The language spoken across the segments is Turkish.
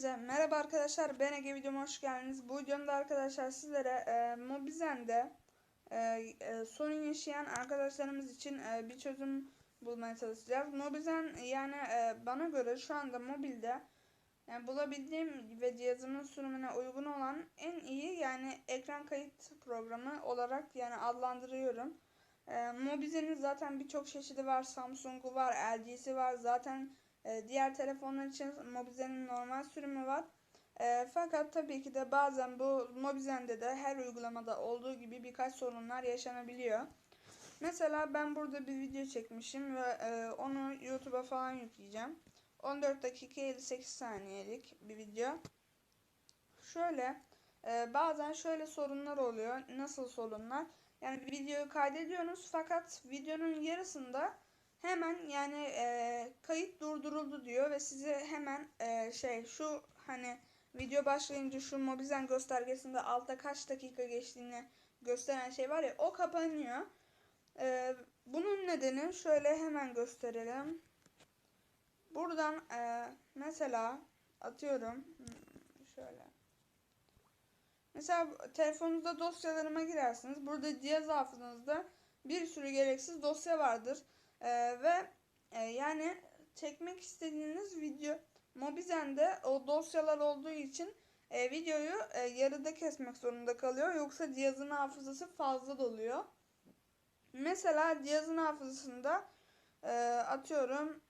Hepinize merhaba arkadaşlar ben Ege videoma hoş geldiniz. Bu videomda arkadaşlar sizlere e, Mobizen'de e, e, sorun yaşayan arkadaşlarımız için e, bir çözüm bulmaya çalışacağız. Mobizen yani e, bana göre şu anda mobilde yani bulabildiğim ve cihazımın sürümüne uygun olan en iyi yani ekran kayıt programı olarak yani adlandırıyorum. E, Mobizen'in zaten birçok çeşidi var. Samsung'u var, LG'si var. Zaten e, diğer telefonlar için Mobizen'in normal sürümü var. E, fakat tabii ki de bazen bu Mobizen'de de her uygulamada olduğu gibi birkaç sorunlar yaşanabiliyor. Mesela ben burada bir video çekmişim ve e, onu YouTube'a falan yükleyeceğim. 14 dakika 58 saniyelik bir video. Şöyle e, bazen şöyle sorunlar oluyor. Nasıl sorunlar? Yani videoyu kaydediyorsunuz fakat videonun yarısında hemen yani e, kayıt durduruldu diyor ve size hemen e, şey şu hani video başlayınca şu Mobizen göstergesinde altta kaç dakika geçtiğini gösteren şey var ya o kapanıyor. E, bunun nedeni şöyle hemen gösterelim. Buradan e, mesela atıyorum hmm, şöyle. Mesela telefonunuzda dosyalarıma girersiniz. Burada cihaz hafızanızda bir sürü gereksiz dosya vardır. Ee, ve e, yani çekmek istediğiniz video Mobizen'de o dosyalar olduğu için e, videoyu e, yarıda kesmek zorunda kalıyor. Yoksa cihazın hafızası fazla doluyor. Mesela cihazın hafızasında e, atıyorum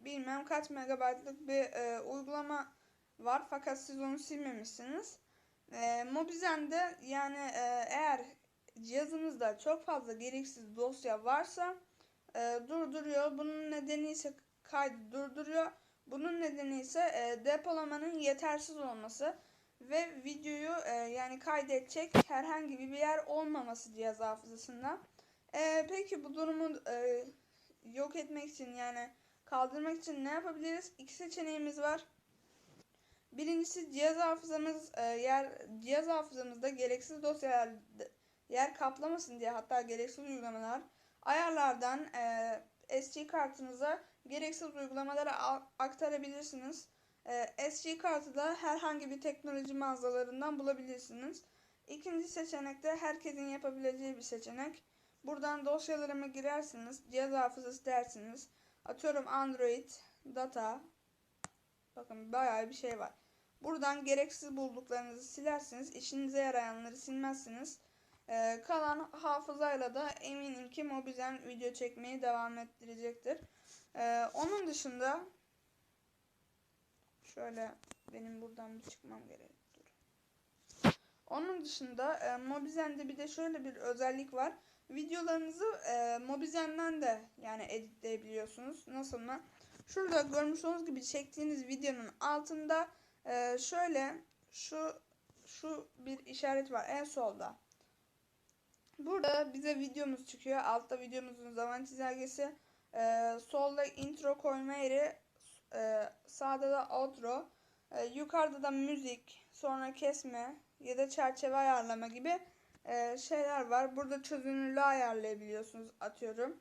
bilmem kaç megabaytlık bir e, uygulama var fakat siz onu silmemişsiniz. E, Mobizen'de yani e, eğer cihazınızda çok fazla gereksiz dosya varsa e, durduruyor. Bunun nedeni ise kaydı durduruyor. Bunun nedeni ise e, depolamanın yetersiz olması ve videoyu e, yani kaydedecek herhangi bir yer olmaması cihaz hafızasında. E, peki bu durumu e, yok etmek için yani kaldırmak için ne yapabiliriz? İki seçeneğimiz var. Birincisi cihaz hafızamız e, yer cihaz hafızamızda gereksiz dosyalar yer kaplamasın diye hatta gereksiz uygulamalar ayarlardan e, SD kartınıza gereksiz uygulamaları aktarabilirsiniz. E, SD kartı da herhangi bir teknoloji mağazalarından bulabilirsiniz. İkinci seçenek de herkesin yapabileceği bir seçenek. Buradan dosyalarıma girersiniz. Cihaz hafızası dersiniz. Atıyorum Android, data. Bakın bayağı bir şey var. Buradan gereksiz bulduklarınızı silersiniz. İşinize yarayanları silmezsiniz. Ee, kalan hafızayla da eminim ki Mobizen video çekmeyi devam ettirecektir. Ee, onun dışında şöyle benim buradan bir çıkmam gerek. Onun dışında e, Mobizen'de bir de şöyle bir özellik var. Videolarınızı e, Mobizen'den de yani editleyebiliyorsunuz. Nasıl mı? Şurada görmüş olduğunuz gibi çektiğiniz videonun altında e, şöyle şu şu bir işaret var en solda. Burada bize videomuz çıkıyor. Altta videomuzun zaman çizelgesi. Ee, solda intro koyma yeri. E, sağda da outro. E, yukarıda da müzik. Sonra kesme. Ya da çerçeve ayarlama gibi e, şeyler var. Burada çözünürlüğü ayarlayabiliyorsunuz. Atıyorum.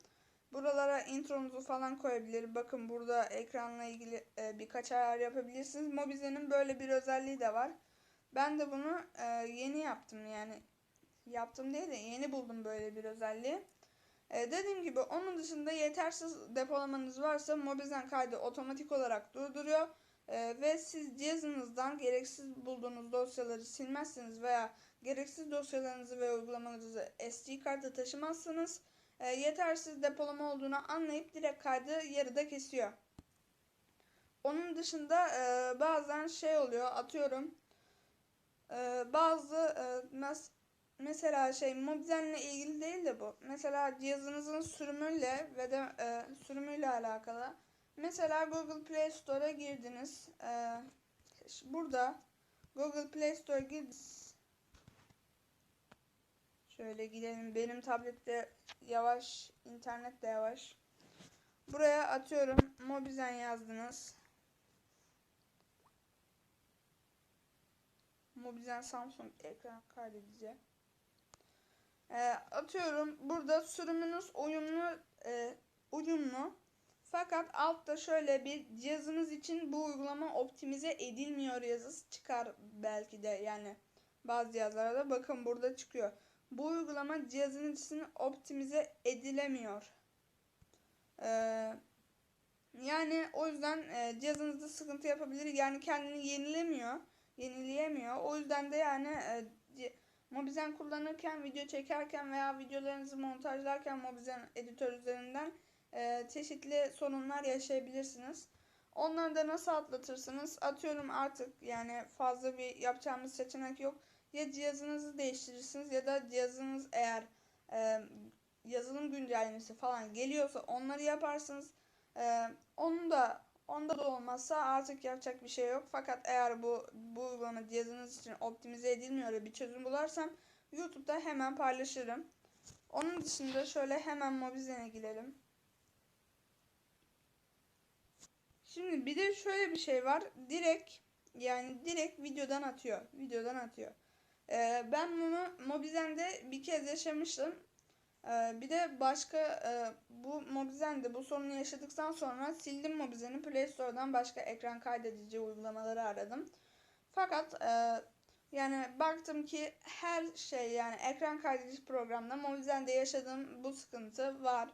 Buralara intronuzu falan koyabilir. Bakın burada ekranla ilgili e, birkaç ayar yapabilirsiniz. Mobizen'in böyle bir özelliği de var. Ben de bunu e, yeni yaptım yani yaptım değil de yeni buldum böyle bir özelliği. Ee, dediğim gibi onun dışında yetersiz depolamanız varsa Mobizen kaydı otomatik olarak durduruyor. Ee, ve siz cihazınızdan gereksiz bulduğunuz dosyaları silmezsiniz veya gereksiz dosyalarınızı ve uygulamalarınızı SD kartı taşımazsınız. E, yetersiz depolama olduğunu anlayıp direkt kaydı yarıda kesiyor. Onun dışında e, bazen şey oluyor atıyorum e, bazı e, mes mesela şey Mobizen'le ilgili değil de bu. Mesela cihazınızın sürümüyle ve de e, sürümüyle alakalı. Mesela Google Play Store'a girdiniz. E, burada Google Play Store girdiniz. Şöyle gidelim. Benim tablette yavaş, internet de yavaş. Buraya atıyorum. Mobizen yazdınız. Mobizen Samsung ekran kaydedici. E, atıyorum burada sürümünüz uyumlu e, uyumlu Fakat altta şöyle bir cihazınız için bu uygulama optimize edilmiyor yazısı çıkar belki de yani bazı cihazlarda bakın burada çıkıyor. Bu uygulama cihazınız için optimize edilemiyor. Ee, yani o yüzden e, cihazınızda sıkıntı yapabilir. Yani kendini yenilemiyor, yenileyemiyor. O yüzden de yani e, Mobizen kullanırken, video çekerken veya videolarınızı montajlarken Mobizen editör üzerinden e, çeşitli sorunlar yaşayabilirsiniz. Onları da nasıl atlatırsınız? Atıyorum artık yani fazla bir yapacağımız seçenek yok. Ya cihazınızı değiştirirsiniz ya da cihazınız eğer e, yazılım güncellemesi falan geliyorsa onları yaparsınız. E, onu da onda da olmazsa artık yapacak bir şey yok. Fakat eğer bu bu uygulama cihazınız için optimize edilmiyor bir çözüm bularsam YouTube'da hemen paylaşırım. Onun dışında şöyle hemen Mobizen'e girelim. Şimdi bir de şöyle bir şey var. Direkt yani direkt videodan atıyor. Videodan atıyor. Ee, ben bunu Mobizen'de bir kez yaşamıştım. Ee, bir de başka e, bu Mobizen'de bu sorunu yaşadıktan sonra sildim Mobizen'i. Play Store'dan başka ekran kaydedici uygulamaları aradım. Fakat e, yani baktım ki her şey yani ekran kaydedici programda Mobizen'de yaşadığım bu sıkıntı var.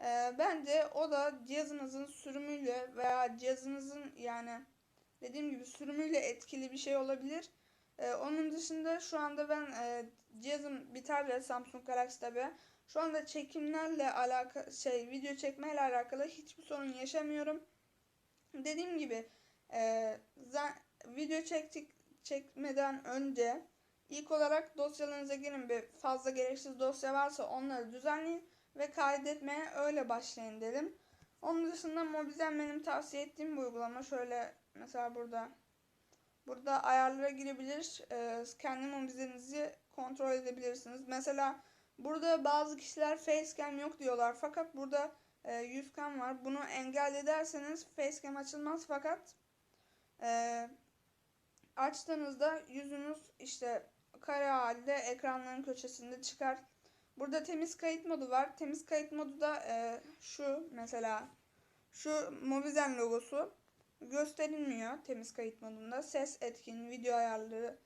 Ee, bence o da cihazınızın sürümüyle veya cihazınızın yani dediğim gibi sürümüyle etkili bir şey olabilir. Ee, onun dışında şu anda ben e, cihazım bir tablet Samsung Galaxy tabi. Şu anda çekimlerle alakalı şey video çekmeyle alakalı hiçbir sorun yaşamıyorum. Dediğim gibi e, video çektik çekmeden önce ilk olarak dosyalarınıza girin bir fazla gereksiz dosya varsa onları düzenleyin ve kaydetmeye öyle başlayın dedim. Onun dışında Mobizen benim tavsiye ettiğim bir uygulama. Şöyle mesela burada burada ayarlara girebilir. E, kendi Mobizen'inizi kontrol edebilirsiniz. Mesela burada bazı kişiler facecam yok diyorlar. Fakat burada e, yüzcam var. Bunu engel ederseniz facecam açılmaz fakat e, açtığınızda yüzünüz işte kare halde ekranların köşesinde çıkar. Burada temiz kayıt modu var. Temiz kayıt modu da e, şu mesela şu Mobizen logosu gösterilmiyor temiz kayıt modunda. Ses etkin, video ayarları.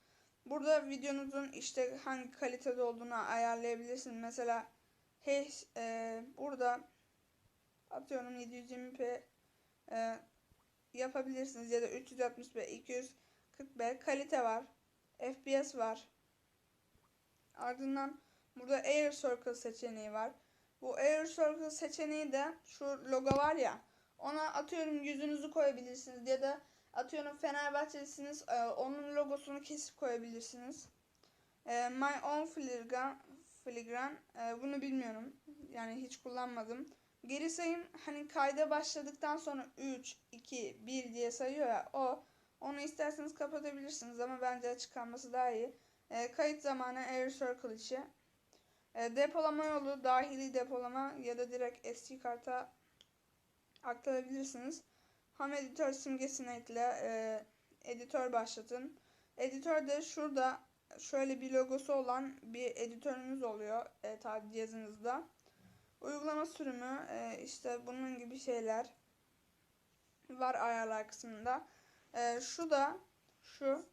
Burada videonuzun işte hangi kalitede olduğunu ayarlayabilirsiniz. Mesela hey, e, burada atıyorum 720p e, yapabilirsiniz ya da 360p, 240p kalite var. FPS var. Ardından Burada Air Circle seçeneği var. Bu Air Circle seçeneği de şu logo var ya ona atıyorum yüzünüzü koyabilirsiniz ya da atıyorum Fenerbahçelisiniz e, onun logosunu kesip koyabilirsiniz. E, My Own Filigrana, Filigran e, bunu bilmiyorum. Yani hiç kullanmadım. Geri sayım hani kayda başladıktan sonra 3, 2, 1 diye sayıyor ya o. Onu isterseniz kapatabilirsiniz ama bence açık kalması daha iyi. E, kayıt zamanı Air Circle içi. E, depolama yolu dahili depolama ya da direkt SD karta aktarabilirsiniz. Ham editör simgesini ekle. E, editör başlatın. Editörde şurada şöyle bir logosu olan bir editörünüz oluyor e, tabi cihazınızda. Uygulama sürümü e, işte bunun gibi şeyler var ayarlar kısmında. E, şu da şu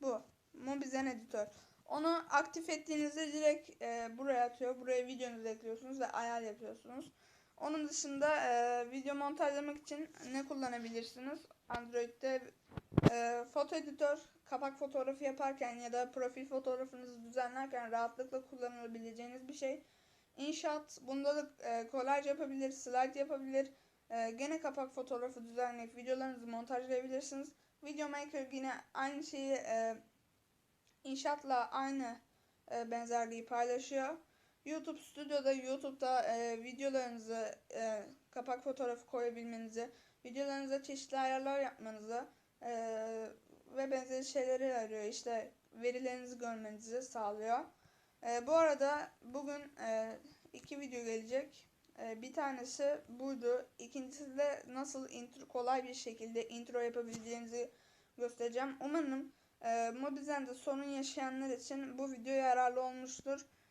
bu. Mobizen editör. Onu aktif ettiğinizde direkt e, buraya atıyor. Buraya videonuzu ekliyorsunuz ve ayar yapıyorsunuz. Onun dışında e, video montajlamak için ne kullanabilirsiniz? Android'de e, foto editör, kapak fotoğrafı yaparken ya da profil fotoğrafınızı düzenlerken rahatlıkla kullanabileceğiniz bir şey. InShot bunda da e, kolayca yapabilir, slide yapabilir. E, gene kapak fotoğrafı düzenleyip videolarınızı montajlayabilirsiniz. Videomaker yine aynı şeyi e, İnşaatla aynı e, benzerliği paylaşıyor. YouTube Studio'da YouTube'da e, videolarınızı e, kapak fotoğrafı koyabilmenizi, videolarınıza çeşitli ayarlar yapmanızı e, ve benzeri şeyleri arıyor. İşte verilerinizi görmenizi sağlıyor. E, bu arada bugün e, iki video gelecek. E, bir tanesi buydu. İkincisi de nasıl intro, kolay bir şekilde intro yapabileceğinizi göstereceğim. Umarım e, Mobizen'de sorun yaşayanlar için bu video yararlı olmuştur.